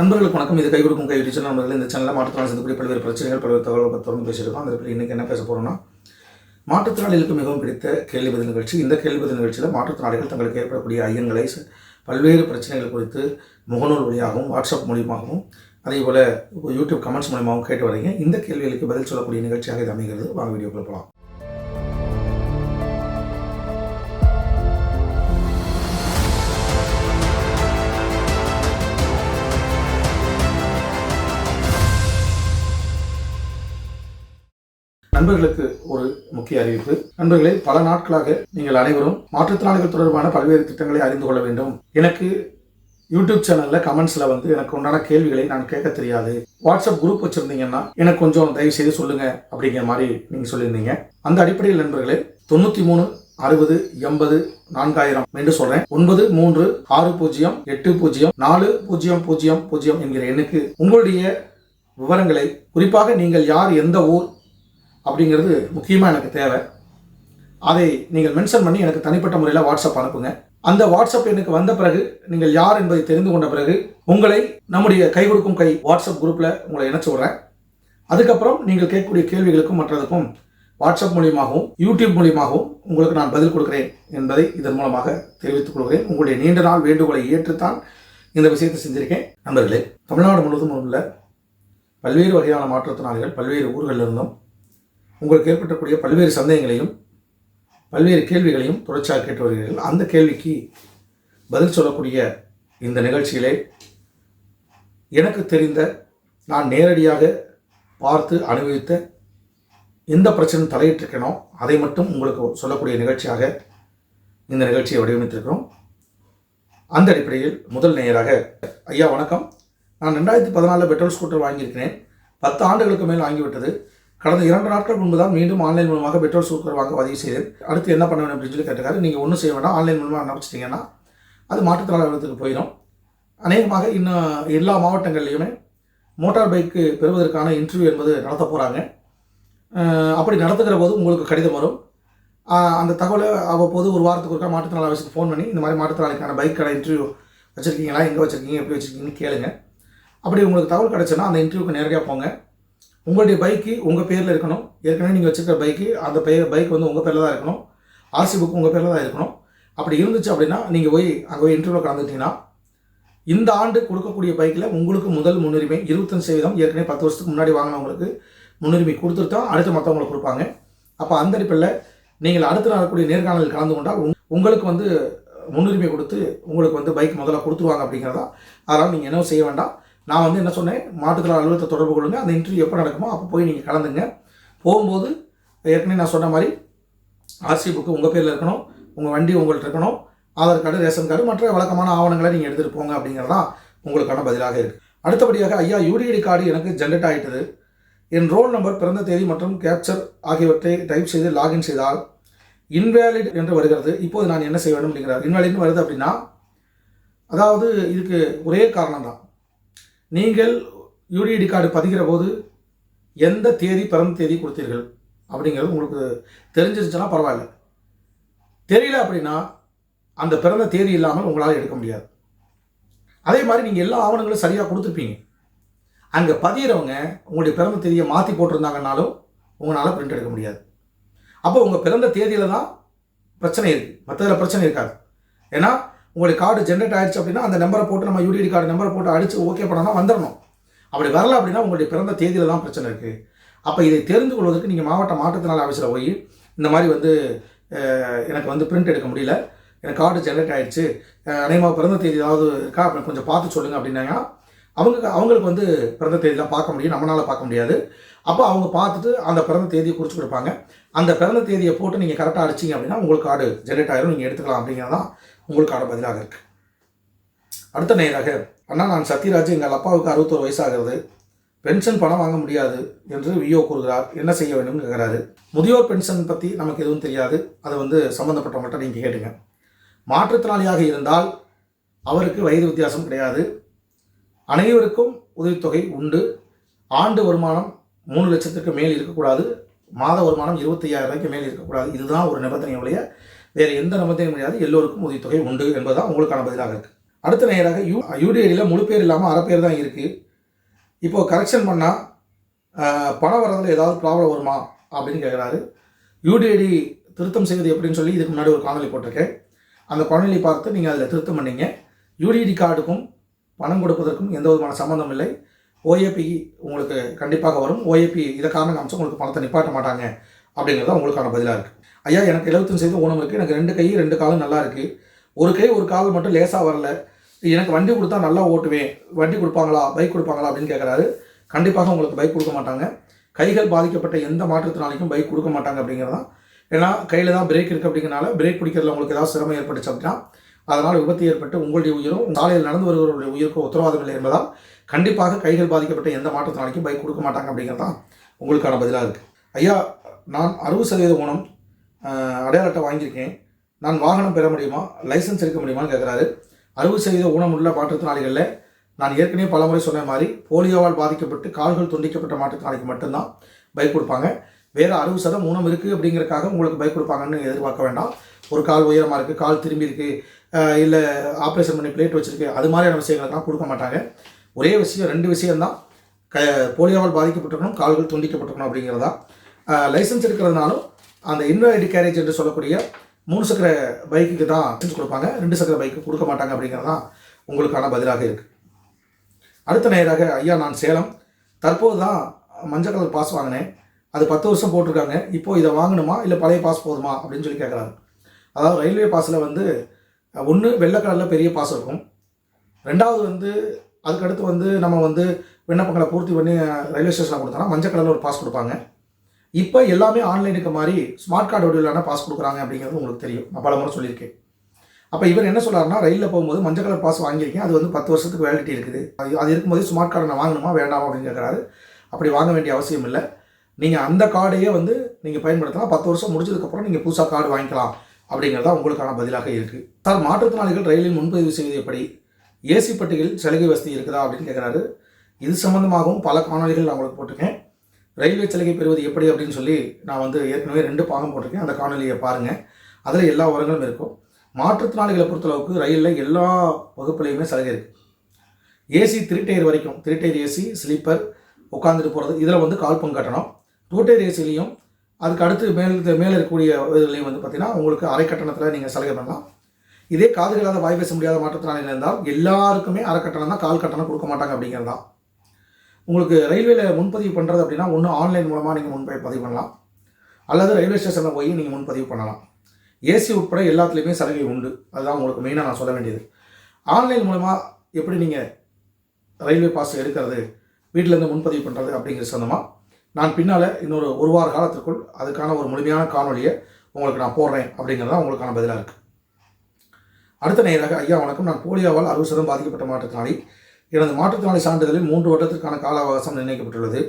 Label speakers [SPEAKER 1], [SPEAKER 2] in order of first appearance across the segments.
[SPEAKER 1] நண்பர்களுக்கு வணக்கம். இது கை கொடுக்கும் கை டீச்சர் நண்பர்கள். இந்த சேனலில் மாற்றுத்திறனாளி சந்திக்கக்கூடிய பல்வேறு பிரச்சனைகள் பல்வேறு தகவல்கள் தொடர்ந்து பேசியிருக்கோம் அந்த இடத்துல இன்றைக்கி என்ன பேச போகிறோம்னா மாற்றுத்திறனாளிகளுக்கு மிகவும் பிடித்த கேள்வி பதில் நிகழ்ச்சி. இந்த கேள்வி பதில் நிகழ்ச்சியில் மாற்றுத்திறனாளிகள் தங்களுக்கு ஏற்படக்கூடிய ஐயங்களை பல்வேறு பிரச்சனைகள் குறித்து முகநூல் வழியாகவும் வாட்ஸ்அப் மூலியமாகவும் அதே போல் யூடியூப் கமெண்ட்ஸ் மூலியமாகவும் கேட்டு வரீங்க இந்த கேள்விகளுக்கு பதில் சொல்லக்கூடிய நிகழ்ச்சியாக இது அமைகிறது. வாங்க வீடியோக்குள்ள போகலாம் நண்பர்களுக்கு ஒரு முக்கிய அறிவிப்பு. நண்பர்களே பல நாட்களாக நீங்கள் அனைவரும் மாற்றுத்திறனாளிகள் தொடர்பான பல்வேறு திட்டங்களை அறிந்து கொள்ள வேண்டும். எனக்கு யூடியூப் சேனல்ல கமெண்ட்ஸ்ல வந்து எனக்கு உண்டான கேள்விகளை நான் கேட்க தெரியாது. வாட்ஸ்அப் குரூப் வச்சிருந்தீங்கன்னா எனக்கு கொஞ்சம் தயவு செய்து சொல்லுங்க அப்படிங்கிற மாதிரி நீங்க சொல்லியிருந்தீங்க. அந்த அடிப்படையில் நண்பர்களே தொண்ணூத்தி மூணு அறுபது எண்பது நான்காயிரம் என்று சொல்றேன். ஒன்பது மூன்று ஆறு பூஜ்ஜியம் எட்டு பூஜ்ஜியம் நாலு பூஜ்ஜியம் பூஜ்ஜியம் பூஜ்ஜியம் என்கிற எண்ணுக்கு உங்களுடைய விவரங்களை குறிப்பாக நீங்கள் யார் எந்த ஊர் அப்படிங்கிறது முக்கியமாக எனக்கு தேவை. அதை நீங்கள் மென்ஷன் பண்ணி எனக்கு தனிப்பட்ட முறையில் வாட்ஸ்அப் அனுப்புங்க. அந்த வாட்ஸ்அப் எனக்கு வந்த பிறகு நீங்கள் யார் என்பதை தெரிந்து கொண்ட பிறகு உங்களை நம்முடைய கை கொடுக்கும் கை வாட்ஸ்அப் குரூப்பில் உங்களை இணைச்சு விடுறேன். அதுக்கப்புறம் நீங்கள் கேட்கக்கூடிய கேள்விகளுக்கும் மற்றதுக்கும் வாட்ஸ்அப் மூலியமாகவும் யூடியூப் மூலியமாகவும் உங்களுக்கு நான் பதில் கொடுக்கிறேன் என்பதை இதன் மூலமாக தெரிவித்துக் கொள்கிறேன். உங்களுடைய நீண்ட நாள் வேண்டுகோளை ஏற்றுத்தான் இந்த விஷயத்தை செஞ்சுருக்கேன். நண்பர்களே தமிழ்நாடு முழுவதும் உள்ள பல்வேறு வகையான மாற்றுத்திறனாளிகள் பல்வேறு ஊர்களில் இருந்தும் உங்களுக்கு ஏற்பட்டக்கூடிய பல்வேறு சந்தேகங்களையும் பல்வேறு கேள்விகளையும் தொடர்ச்சியாக கேட்டு வருகிறீர்கள். அந்த கேள்விக்கு பதில் சொல்லக்கூடிய இந்த நிகழ்ச்சியிலே எனக்கு தெரிந்த நான் நேரடியாக பார்த்து அனுபவித்த எந்த பிரச்சனை தலையிட்டிருக்கேனோ அதை மட்டும் உங்களுக்கு சொல்லக்கூடிய நிகழ்ச்சியாக இந்த நிகழ்ச்சியை வடிவமைத்திருக்கிறோம். அந்த அடிப்படையில் முதல் நேயராக ஐயா வணக்கம். நான் ரெண்டாயிரத்தி பதினாலில் பெட்ரோல் ஸ்கூட்டர் வாங்கியிருக்கிறேன். பத்து ஆண்டுகளுக்கு மேல் வாங்கிவிட்டது கடந்த இரண்டு நாட்கள் முன்பு தான் மீண்டும் ஆன்லைன் மூலமாக பெட்ரோல் சூக்கர் வாங்க பதிவு செய்தேன். அடுத்து என்ன பண்ண வேண்டும் அப்படின்னு சொல்லி கேட்டிருக்காரு. நீங்கள் ஒன்றும் செய்ய வேண்டாம். ஆன்லைன் மூலமாக அனுப்பிச்சிட்டிங்கன்னா அது மாற்றுத்திறனாளர்களுக்கு போயிடும். அநேகமாக இன்னும் எல்லா மாவட்டங்கள்லையுமே மோட்டார் பைக்கு பெறுவதற்கான இன்டர்வியூ என்பது நடத்த போகிறாங்க அப்படி நடத்துகிற போது உங்களுக்கு கடிதம் வரும். அந்த தகவலை அவ்வப்போது ஒரு வாரத்துக்கு ஒருக்கா மாற்றுத்திறனாளி ஆஃபீஸுக்கு ஃபோன் பண்ணி இந்த மாதிரி மாற்றுத்திறனாளிக்கான பைக் கடை இன்டர்வியூ வச்சுருக்கீங்களா? எங்கே வச்சுருக்கீங்க? எப்படி வச்சுருக்கீங்கன்னு கேளுங்க. அப்படி உங்களுக்கு தகவல் கிடச்சுன்னா அந்த இன்டர்வியூக்கு நேரடியாக போங்க. உங்களுடைய பைக்கு உங்கள் பேரில் இருக்கணும். ஏற்கனவே நீங்கள் வச்சுருக்க பைக்கு அந்த பெயர் பைக் வந்து உங்கள் பேரில் தான் இருக்கணும். ஆர்சி புக் உங்கள் பேரில் தான் இருக்கணும். அப்படி இருந்துச்சு அப்படின்னா நீங்கள் போய் அங்கே போய் இன்டர்வியூவில் கலந்துக்கிட்டீங்கன்னா இந்த ஆண்டு கொடுக்கக்கூடிய பைக்கில் உங்களுக்கு முதல் முன்னுரிமை இருபத்தஞ்சு சதவீதம் ஏற்கனவே பத்து வருஷத்துக்கு முன்னாடி வாங்கினவங்களுக்கு முன்னுரிமை கொடுத்துட்டு தான் அடுத்து மற்றவங்களுக்கு கொடுப்பாங்க. அப்போ அந்த அடிப்படையில் நீங்கள் அடுத்து நடக்கக்கூடிய நேர்காணலில் கலந்து கொண்டால் உங்- உங்களுக்கு வந்து முன்னுரிமை கொடுத்து உங்களுக்கு வந்து பைக் முதல்ல கொடுத்துருவாங்க அப்படிங்கிறதா அதனால் நீங்கள் என்ன செய்ய வேண்டாம். நான் வந்து என்ன சொன்னேன்? மாற்றுத்திறனாளி அலுவலகத்தை தொடர்பு கொள்ளுங்க. அந்த இன்டர்வியூ எப்போ நடக்குமோ அப்போ போய் நீங்கள் கலந்துங்க. போகும்போது ஏற்கனவே நான் சொன்ன மாதிரி ஆர்சி புக்கு உங்கள் பேரில் இருக்கணும். உங்கள் வண்டி உங்கள்கிட்ட இருக்கணும். ஆதார் கார்டு ரேஷன் கார்டு மற்ற வழக்கமான ஆவணங்களை நீங்கள் எடுத்துகிட்டு போங்க அப்படிங்கிறதான் உங்களுக்கான பதிலாக இருக்குது அடுத்தபடியாக ஐயா U D I D card எனக்கு ஜென்ரேட் ஆகிட்டது என் ரோல் நம்பர் பிறந்த தேதி மற்றும் கேப்சர் ஆகியவற்றை டைப் செய்து லாகின் செய்தால் இன்வேலிட் என்று வருகிறது. இப்போது நான் என்ன செய்ய வேண்டும்? அப்படிங்கிறார். இன்வேலிட்னு வருது அப்படின்னா அதாவது இதுக்கு ஒரே காரணம் தான் நீங்கள் யூடிஐடி கார்டு பதிகிற போது எந்த தேதி பிறந்த தேதி கொடுத்தீர்கள் அப்படிங்கிறது உங்களுக்கு தெரிஞ்சிருச்சுன்னா பரவாயில்ல. தெரியல அப்படின்னா அந்த பிறந்த தேதி இல்லாமல் உங்களால் எடுக்க முடியாது. அதே மாதிரி நீங்கள் எல்லா ஆவணங்களும் சரியாக கொடுத்துருப்பீங்க. அங்கே பதியிறவங்க உங்களுடைய பிறந்த தேதியை மாற்றி போட்டிருந்தாங்கன்னாலும் உங்களால் பிரிண்ட் எடுக்க முடியாது. அப்போ உங்கள் பிறந்த தேதியில் தான் பிரச்சனை இருக்குது மற்றதில் பிரச்சனை இருக்காது. ஏன்னா உங்களுக்கு கார்டு ஜென்ரேட் ஆயிடுச்சு அப்படின்னா அந்த நம்பரை போட்டு நம்ம யூடிஐடி கார்டு நம்பரை போட்டு அடித்து ஓகே பண்ணோம்னா வந்துடணும் அப்படி வரல அப்படின்னா உங்களுடைய பிறந்த தேதியில் தான் பிரச்சனை இருக்குது அப்போ இதை தெரிந்து கொள்வதற்கு நீங்கள் மாவட்ட மாற்றுத்திறனாளி ஆஃபீஸில் போய் இந்த மாதிரி வந்து எனக்கு வந்து பிரிண்ட் எடுக்க முடியல. எனக்கு கார்டு ஜென்ரேட் ஆகிடுச்சு அஹ், அநேகமாக பிறந்த தேதி ஏதாவது இருக்கா அப்படி கொஞ்சம் பார்த்து சொல்லுங்கள் அப்படின்னாங்க. அவங்க அவங்களுக்கு வந்து பிறந்த தேதியெலாம் பார்க்க முடியும். நம்மளால் பார்க்க முடியாது. அப்போ அவங்க பார்த்துட்டு அந்த பிறந்த தேதியை குறித்து கொடுப்பாங்க. அந்த பிறந்த தேதியை போட்டு நீங்கள் கரெக்டாக அடிச்சிங்க அப்படின்னா உங்களுக்கு கார்டு ஜென்ரேட் ஆகிரும் நீங்கள் எடுத்துக்கலாம் அப்படிங்கிறது தான் உங்களுக்கான பதிலாக இருக்குது அடுத்த நேராக அண்ணா நான் சத்யராஜ் எங்கள் அப்பாவுக்கு அறுபத்தோரு வயசாகிறது. பென்ஷன் பணம் வாங்க முடியாது என்று வியோ கூறுகிறார். என்ன செய்ய வேண்டும்? கேட்குறாரு. முதியோர் பென்ஷன் பற்றி நமக்கு எதுவும் தெரியாது. அது வந்து சம்மந்தப்பட்டவங்கள்ட்ட நீங்கள் கேட்டுங்க. மாற்றுத்திறனாளியாக இருந்தால் அவருக்கு வயது வித்தியாசம் கிடையாது. அனைவருக்கும் உதவித்தொகை உண்டு. ஆண்டு வருமானம் மூணு லட்சத்துக்கு மேல் இருக்கக்கூடாது. மாத வருமானம் இருபத்தையாயிரம் ரூபாய்க்கு மேல் இருக்கக்கூடாது. இதுதான் ஒரு நிபந்தனையுடைய வேறு எந்த நிபந்தனையும் முடியாது. எல்லோருக்கும் உதவித்தொகை உண்டு என்பதுதான் உங்களுக்கான பதிலாக இருக்குது அடுத்த நேராக யூ யூடிஐடியில் முழு பேர் இல்லாமல் அரை பேர் தான் இருக்குது இப்போது கரெக்ஷன் பண்ணால் பண வரதில் ஏதாவது ப்ராப்ளம் வருமா அப்படின்னு கேட்குறாரு யூடிஐடி திருத்தம் செய்வது எப்படின்னு சொல்லி இதுக்கு முன்னாடி ஒரு காணொலி போட்டிருக்கேன். அந்த காணொலி பார்த்து நீங்கள் அதில் திருத்தம் பண்ணீங்க. யூடிஐடி கார்டுக்கும் பணம் கொடுப்பதற்கும் எந்த விதமான சம்மந்தம் இல்லை. ஓஏபி உங்களுக்கு கண்டிப்பாக வரும். ஓஏபி இதை காரணம் காமிச்சு உங்களுக்கு பணத்தை நிப்பாட்ட மாட்டாங்க அப்படிங்கிறது தான் உங்களுக்கான பதிலாக இருக்குது ஐயா எனக்கு எழுபத்தஞ்சு சதவீதம் ஊனம் இருக்குது எனக்கு ரெண்டு கை ரெண்டு காலும் நல்லா இருக்குது ஒரு கை ஒரு கால் மட்டும் லேசாக வரல. எனக்கு வண்டி கொடுத்தா நல்லா ஓட்டுவேன். வண்டி கொடுப்பாங்களா? பைக் கொடுப்பாங்களா? அப்படின்னு கேட்குறாரு கண்டிப்பாக உங்களுக்கு பைக் கொடுக்க மாட்டாங்க. கைகள் பாதிக்கப்பட்ட எந்த மாற்றுத்திறனாளிக்கும் பைக் கொடுக்க மாட்டாங்க அப்படிங்கிறதான் ஏன்னா கையில் தான் பிரேக் இருக்குது அப்படிங்கிறனால பிரேக் பிடிக்கிறதுல உங்களுக்கு ஏதாவது சிரமம் ஏற்பட்டுச்சு அப்படின்னா அதனால் விபத்து ஏற்பட்டு உங்களுடைய உயிரும் சாலையில் நடந்து வருகிறவருடைய உயிருக்கும் உத்தரவாதம் இல்லை என்பதால் கண்டிப்பாக கைகள் பாதிக்கப்பட்ட எந்த மாற்றுத்திறனாளிக்கும் பைக் கொடுக்க மாட்டாங்க அப்படிங்கிறது தான் உங்களுக்கான பதிலாக இருக்குது ஐயா நான் அறுபது சதவீத ஊனம் அடையாள அட்டை வாங்கியிருக்கேன். நான் வாகனம் பெற முடியுமா? லைசன்ஸ் எடுக்க முடியுமான்னு கேட்குறாரு அறுபது செய்த ஊனமுள்ள உள்ள மாற்றுத்திறனாளிகளில் நான் ஏற்கனவே பலமுறை சொன்ன மாதிரி போலியோவால் பாதிக்கப்பட்டு கால்கள் துண்டிக்கப்பட்ட மாற்றுத்திறனாளிக்கு மட்டும்தான் பைக் கொடுப்பாங்க. வேறு அறுபது சதம் ஊனம் இருக்குது அப்படிங்கிறக்காக உங்களுக்கு பைக் கொடுப்பாங்கன்னு எதிர்பார்க்க வேண்டாம். ஒரு கால் உயரமாக இருக்குது கால் திரும்பி இருக்குது இல்லை ஆப்ரேஷன் பண்ணி பிளேட் வச்சுருக்கு அது மாதிரியான விஷயங்களுக்கெல்லாம் கொடுக்க மாட்டாங்க. ஒரே விஷயம் ரெண்டு விஷயம்தான். க போலியோவால் பாதிக்கப்பட்டிருக்கணும் கால்கள் துண்டிக்கப்பட்டிருக்கணும் அப்படிங்கிறதா. லைசன்ஸ் எடுக்கிறதுனாலும் அந்த இன்வாலிடி கேரேஜ் என்று சொல்லக்கூடிய மூணு சக்கர பைக்குக்கு தான் லைசன்ஸ் கொடுப்பாங்க. ரெண்டு சக்கர பைக்கு கொடுக்க மாட்டாங்க அப்படிங்கிறது தான் உங்களுக்கான பதிலாக இருக்குது அடுத்த நேராக ஐயா நான் சேலம். தற்போது தான் மஞ்சள் கலர் பாஸ் வாங்கினேன். அது பத்து வருஷம் போட்டிருக்காங்க. இப்போ இதை வாங்கணுமா? இல்லை பழைய பாஸ் போதுமா? அப்படின்னு சொல்லி கேட்குறாங்க அதாவது ரயில்வே பாஸில் வந்து ஒன்று வெள்ளை கலரில் பெரிய பாஸ் இருக்கும். ரெண்டாவது வந்து அதுக்கடுத்து வந்து நம்ம வந்து விண்ணப்பங்களை பூர்த்தி பண்ணி ரயில்வே ஸ்டேஷனில் கொடுத்தோம்னா மஞ்சள் கலரில் ஒரு பாஸ் கொடுப்பாங்க. இப்போ எல்லாமே ஆன்லைனுக்கு மாதிரி ஸ்மார்ட் கார்டு வடிவிலான பாஸ் கொடுக்குறாங்க அப்படிங்கிறது உங்களுக்கு தெரியும். நான் பல முறை சொல்லியிருக்கேன். அப்போ இவர் என்ன சொல்கிறாருன்னா ரயிலில் போகும்போது மஞ்சள் கலர் பாஸ் வாங்கியிருக்கேன். அது வந்து பத்து வருஷத்துக்கு வேலிட்டி இருக்குது. அது அது இருக்கும்போது ஸ்மார்ட் கார்டு நான் வாங்கணுமா வேண்டாமா அப்படின்னு கேட்குறாரு. அப்படி வாங்க வேண்டிய அவசியம் இல்லை. நீங்கள் அந்த கார்டையே வந்து நீங்கள் பயன்படுத்தலாம். பத்து வருஷம் முடிஞ்சதுக்கப்புறம் நீங்கள் புதுசாக கார்டு வாங்கிக்கலாம் அப்படிங்கிறதா உங்களுக்கான பதிலாக இருக்குது சார் மாற்றுத்திறனாளிகள் ரயிலில் முன்பதிவு செய்வது எப்படி ஏசி பட்டிகளில் சலுகை வசதி இருக்குதா அப்படின்னு கேட்குறாரு. இது சம்மந்தமாகவும் பல காணொலிகள் நான் உங்களுக்கு போட்டிருக்கேன். ரயில்வே சலுகை பெறுவது எப்படி அப்படின்னு சொல்லி நான் வந்து ஏற்கனவே ரெண்டு பாகம் போட்டிருக்கேன். அந்த காணொலியை பாருங்கள் அதில் எல்லா உரங்களும் இருக்கும். மாற்றுத்திறனாளிகளை பொறுத்தளவுக்கு ரயிலில் எல்லா வகுப்புலையுமே சலுகை இருக்குது ஏசி த்ரீ டயர் வரைக்கும். த்ரீ டயர் ஏசி ஸ்லீப்பர் உட்காந்துட்டு போகிறது இதில் வந்து கால் பங்கு கட்டணம். டூ டயர் ஏசிலையும் அதுக்கு அடுத்து மேல் மேலே இருக்கக்கூடிய இதுலையும் வந்து பார்த்திங்கன்னா உங்களுக்கு அரை கட்டணத்தில் நீங்கள் சலுகை பண்ணலாம். இதே காதுகளாத வாய் பேச முடியாத மாற்றுத்திறனாளிகள் இருந்தால் எல்லாருக்குமே அரை கட்டணம் தான் கால் கட்டணம் கொடுக்க மாட்டாங்க அப்படிங்கிறது தான் உங்களுக்கு ரயில்வேல முன்பதிவு பண்ணுறது அப்படின்னா ஒன்று ஆன்லைன் மூலமாக நீங்கள் முன்பதிவு பதிவு பண்ணலாம். அல்லது ரயில்வே ஸ்டேஷனில் போய் நீங்கள் முன்பதிவு பண்ணலாம். ஏசி உட்பட எல்லாத்துலேயுமே சலுகை உண்டு. அதுதான் உங்களுக்கு மெயினாக நான் சொல்ல வேண்டியது. ஆன்லைன் மூலமாக எப்படி நீங்கள் ரயில்வே பாஸ் எடுக்கிறது வீட்டிலேருந்து முன்பதிவு பண்ணுறது அப்படிங்கிற சொந்தமாக நான் பின்னால் இன்னொரு ஒரு வார காலத்திற்குள் அதுக்கான ஒரு முழுமையான காணொலியை உங்களுக்கு நான் போடுறேன் அப்படிங்கிறது தான் உங்களுக்கான பதிலாக இருக்குது அடுத்த நேராக ஐயா வணக்கம். நான் போலியோவால் அறுபது சதம் பாதிக்கப்பட்ட மாற்றத்தினாலே எனது மாற்றுத்திறனாளி சான்றிதழில் மூன்று வருடத்திற்கான கால அவகாசம் நிர்ணயிக்கப்பட்டுள்ளது.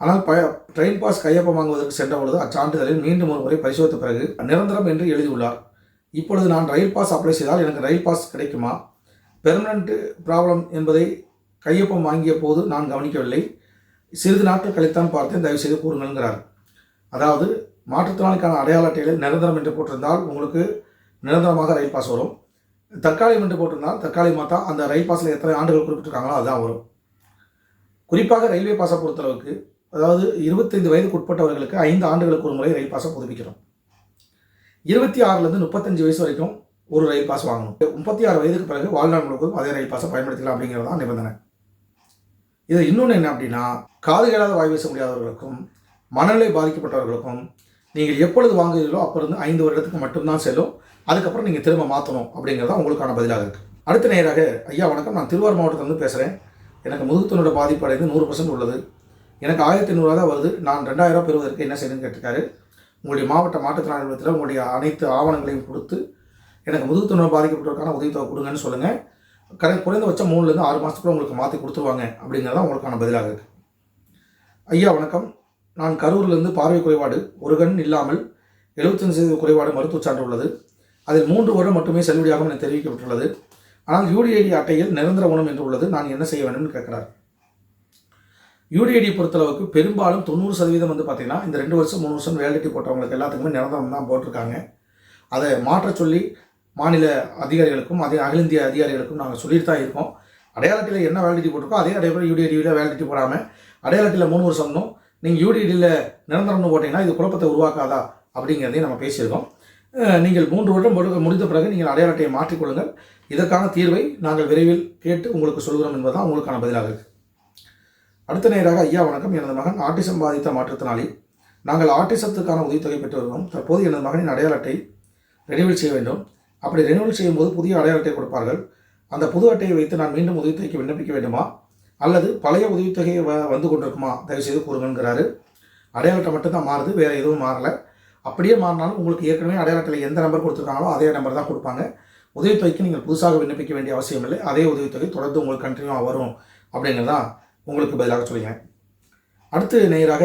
[SPEAKER 1] ஆனால் ப ட்ரெயின் பாஸ் கையொப்பம் வாங்குவதற்கு சென்ற பொழுது அச்சான்றிதழில் மீண்டும் ஒரு முறை பரிசோதித்த பிறகு நிரந்தரம் என்று எழுதியுள்ளார். இப்பொழுது நான் ரயில் பாஸ் அப்ளை செய்தால் எனக்கு ரயில் பாஸ் கிடைக்குமா? பெர்மனண்ட் ப்ராப்ளம் என்பதை கையொப்பம் வாங்கிய போது நான் கவனிக்கவில்லை. சிறிது நாட்கள் கழித்தான் பார்த்தேன் தயவு செய்து கூறுங்கள்ங்கிறார். அதாவது மாற்றுத்திறனாளிக்கான அடையாள அட்டையில் நிரந்தரம் என்று போட்டிருந்தால் உங்களுக்கு நிரந்தரமாக ரயில் பாஸ் வரும். தக்காளி என்று போட்டிருந்தால் தற்காலிகமாக மாத்தா அந்த ரயில் பாஸில் எத்தனை ஆண்டுகள் குறிப்பிட்டிருக்காங்களோ அதுதான் வரும். குறிப்பாக ரயில்வே பாஸை பொறுத்தளவுக்கு அதாவது இருபத்தைந்து வயதுக்கு உட்பட்டவர்களுக்கு ஐந்து ஆண்டுகளுக்கு ஒரு முறை ரயில் பாஸை புதுப்பிக்கிறோம். இருபத்தி ஆறுலேருந்து முப்பத்தஞ்சு வயசு வரைக்கும் ஒரு ரயில் பாஸ் வாங்கணும். முப்பத்தி ஆறு வயதுக்கு பிறகு வாழ்நாள் முழுவதும் அதே ரயில் பாஸை பயன்படுத்திக்கலாம் அப்படிங்கிறது தான் நிபந்தனை. இது இன்னொன்று என்ன அப்படின்னா காது கேளாத வாய் பேச முடியாதவர்களுக்கும் மனநிலை பாதிக்கப்பட்டவர்களுக்கும் நீங்கள் எப்பொழுது வாங்குகிறீர்களோ அப்போ இருந்து ஐந்து வருடத்துக்கு மட்டும்தான் செல்லும். அதுக்கப்புறம் நீங்கள் திரும்ப மாற்றணும் அப்படிங்கிறது தான் உங்களுக்கான பதிலாக இருக்குது அடுத்த நேராக ஐயா வணக்கம். நான் திருவாரூர் மாவட்டத்திலிருந்து பேசுகிறேன் எனக்கு முதுகுத்தனோட பாதிப்பு அடைந்து நூறு பர்சன்ட் உள்ளது. எனக்கு ஆயிரத்தி ஐநூறுவா தான் வருது. நான் ரெண்டாயிரம் பெறுவதற்கு என்ன செய்யணும்னு கேட்டிருக்காரு. உங்களுடைய மாவட்ட மாற்றுத்திறனாளிகள் உங்களுடைய அனைத்து ஆவணங்களையும் கொடுத்து எனக்கு முதுகுத்தனோட பாதிக்கப்பட்டவருக்கான உதவித்தொகை கொடுங்கன்னு சொல்லுங்கள் கடை குறைந்தபட்சம் மூணுலேருந்து ஆறு மாதத்துக்குள்ள உங்களுக்கு மாற்றி கொடுத்துருவாங்க அப்படிங்கிறது தான் உங்களுக்கான பதிலாக இருக்குது ஐயா வணக்கம். நான் கரூர்லேருந்து பார்வை குறைபாடு ஒரு கண் இல்லாமல் எழுபத்தஞ்சு சதவீத குறைபாடு மருத்துவச் சான்று உள்ளது. அதில் மூன்று வருடம் மட்டுமே செல்லுபடியாகும் என தெரிவிக்கப்பட்டுள்ளது. ஆனால் யூடிஐடி அட்டையில் நிரந்தர உணம் என்று உள்ளது. நான் என்ன செய்ய வேண்டும் கேட்கிறார். யூடிஐடி பொறுத்தளவுக்கு பெரும்பாலும் தொண்ணூறு சதவீதம் வந்து பார்த்திங்கன்னா இந்த ரெண்டு வருஷம் மூணு வருஷம் வேலிட்டி போட்டவங்களுக்கு எல்லாத்துக்குமே நிரந்தரம் தான் போட்டிருக்காங்க. அதை மாற்ற சொல்லி மாநில அதிகாரிகளுக்கும் அதே அகில இந்திய அதிகாரிகளுக்கும் நாங்கள் சொல்லிட்டு தான் இருக்கோம். அடையாளத்தில் என்ன வேலிட்டி போட்டிருக்கோ அதே அடையாள யூடிஐடியில் வேலிட்டி போடாமல் அடையாளத்தில் மூணு வருஷம்னும் நீங்கள் யூடிடியில் நிரந்தரம்னு போட்டிங்கன்னா இது குழப்பத்தை உருவாக்காதா அப்படிங்கிறதையும் நம்ம பேசியிருக்கோம். நீங்கள் மூன்று வருடம் முடி- முடிந்த பிறகு நீங்கள் அடையாள அட்டையை மாற்றிக்கொள்ளுங்கள். இதற்கான தீர்வை நாங்கள் விரைவில் கேட்டு உங்களுக்கு சொல்கிறோம் என்பதுதான் உங்களுக்கான பதிலாக இருக்கு. அடுத்த நேராக ஐயா வணக்கம். எனது மகன் ஆட்டிசம் பாதித்த மாற்றுத்திறனாளி நாங்கள் ஆட்டிசத்துக்கான உதவித்தொகை பெற்று வருகிறோம். தற்போது எனது மகனின் அடையாள அட்டை ரெனிவல் செய்ய வேண்டும். அப்படி ரெனிவல் செய்யும்போது புதிய அடையாள அட்டை கொடுப்பார்கள். அந்த புது அட்டையை வைத்து நான் மீண்டும் உதவித்தொகைக்கு விண்ணப்பிக்க வேண்டுமா? அல்லது பழைய உதவித்தொகை வ வந்து கொண்டிருக்குமா? தயவுசெய்து கூறுங்கிறாரு அடையாள அட்டை மட்டும்தான் மாறுது வேறு எதுவும் மாறலை. அப்படியே மாறினாலும் உங்களுக்கு ஏற்கனவே அடையாள அட்டையில் எந்த நம்பர் கொடுத்துருக்காங்களோ அதே நம்பர் தான் கொடுப்பாங்க. உதவித்தொகைக்கு நீங்கள் புதுசாக விண்ணப்பிக்க வேண்டிய அவசியம் இல்லை. அதே உதவித்தொகை தொடர்ந்து உங்களுக்கு கண்டினியூவாக வரும் அப்படிங்கிறதான் உங்களுக்கு பதிலாக சொல்கிறேன் அடுத்து நேராக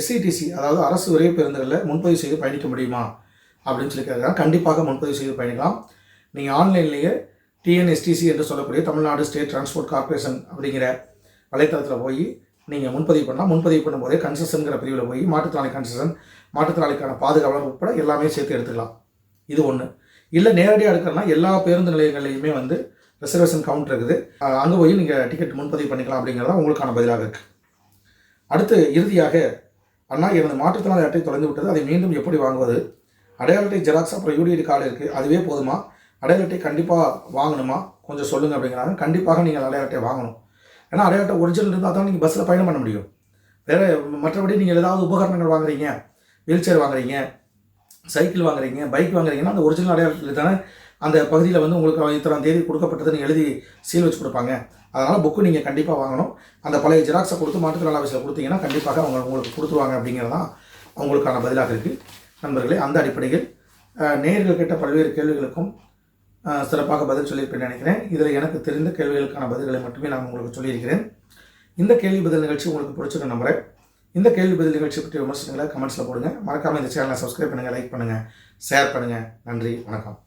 [SPEAKER 1] எஸ்சிடிசி அதாவது அரசு விரைவு பேருந்துகளில் முன்பதிவு செய்து பயணிக்க முடியுமா? அப்படின்னு சொல்லி கேட்குறாங்க. கண்டிப்பாக முன்பதிவு செய்து பயணிக்கலாம். நீங்கள் ஆன்லைன்லேயே டிஎன்எஸ்டிசி என்று சொல்லக்கூடிய தமிழ்நாடு ஸ்டேட் டிரான்ஸ்போர்ட் கார்பரேஷன் அப்படிங்கிற வலைத்தளத்தில் போய் நீங்கள் முன்பதிவு பண்ணால் முன்பதிவு பண்ணும்போதே கன்செஷனுங்கிற பிரிவில் போய் மாற்றுத்திறனாளி கன்செஷன் மாற்றுத்திறனாளிக்கான பாதுகாவலர் உட்பட எல்லாமே சேர்த்து எடுத்துக்கலாம். இது ஒன்று இல்லை நேரடியாக எடுக்கிறனா எல்லா பேருந்து நிலையங்கள்லையுமே வந்து ரிசர்வேஷன் கவுண்ட் இருக்குது. அங்கே போய் நீங்கள் டிக்கெட் முன்பதிவு பண்ணிக்கலாம் அப்படிங்கிறதா உங்களுக்கான பதிலாக இருக்குது அடுத்து இறுதியாக அண்ணா எனது மாற்றுத்திறனாளி அட்டை தொலைந்து விட்டது. அதை மீண்டும் எப்படி வாங்குவது? அடையாள அட்டை ஜெராக்ஸ் அப்புறம் யூடிஐடி கார்டு இருக்குது அதுவே போதுமா? அடையாள அட்டை கண்டிப்பாக வாங்கணுமா? கொஞ்சம் சொல்லுங்கள் அப்படிங்கிறாங்க கண்டிப்பாக நீங்கள் அடையாள அட்டை வாங்கணும். ஏன்னா அடையாள அட்டை ஒரிஜினல் இருந்தால் தான் நீங்கள் பஸ்ஸில் பயணம் பண்ண முடியும். வேறு மற்றபடி நீங்கள் ஏதாவது உபகரணங்கள் வாங்குறீங்க வீல் சேர் வாங்குறீங்க சைக்கிள் வாங்குறீங்க பைக் வாங்குறீங்கன்னா அந்த ஒரிஜினல் அடையாளத்தில் தானே அந்த பகுதியில் வந்து உங்களுக்கு இத்தனை தேதி கொடுக்கப்பட்டதுன்னு எழுதி சீல் வச்சு கொடுப்பாங்க. அதனால் புக்கு நீங்கள் கண்டிப்பாக வாங்கணும். அந்த பழைய ஜெராக்ஸை கொடுத்து மாற்றுத்திறனாளி ஆஃபீஸில் கொடுத்தீங்கன்னா கண்டிப்பாக அவங்க உங்களுக்கு கொடுத்துருவாங்க அப்படிங்கிறது தான் அவங்களுக்கான பதிலாக இருக்குது நண்பர்களே அந்த அடிப்படையில் நேர்கள் கேட்ட பல்வேறு கேள்விகளுக்கும் சிறப்பாக பதில் சொல்லியிருப்பேன் நினைக்கிறேன். இதில் எனக்கு தெரிந்த கேள்விகளுக்கான பதில்களை மட்டுமே நான் உங்களுக்கு சொல்லியிருக்கிறேன். இந்த கேள்வி பதில் நிகழ்ச்சி உங்களுக்கு பிடிச்சிருக்க நம்புகிறேன் இந்த கேள்வி பதில் நிகழ்ச்சி பற்றிய விமர்சனங்களை கமெண்ட்ஸில் போடுங்க. மறக்காமல் இந்த சேனலை சப்ஸ்கிரைப் பண்ணுங்கள் லைக் பண்ணுங்கள் ஷேர் பண்ணுங்கள் நன்றி வணக்கம்.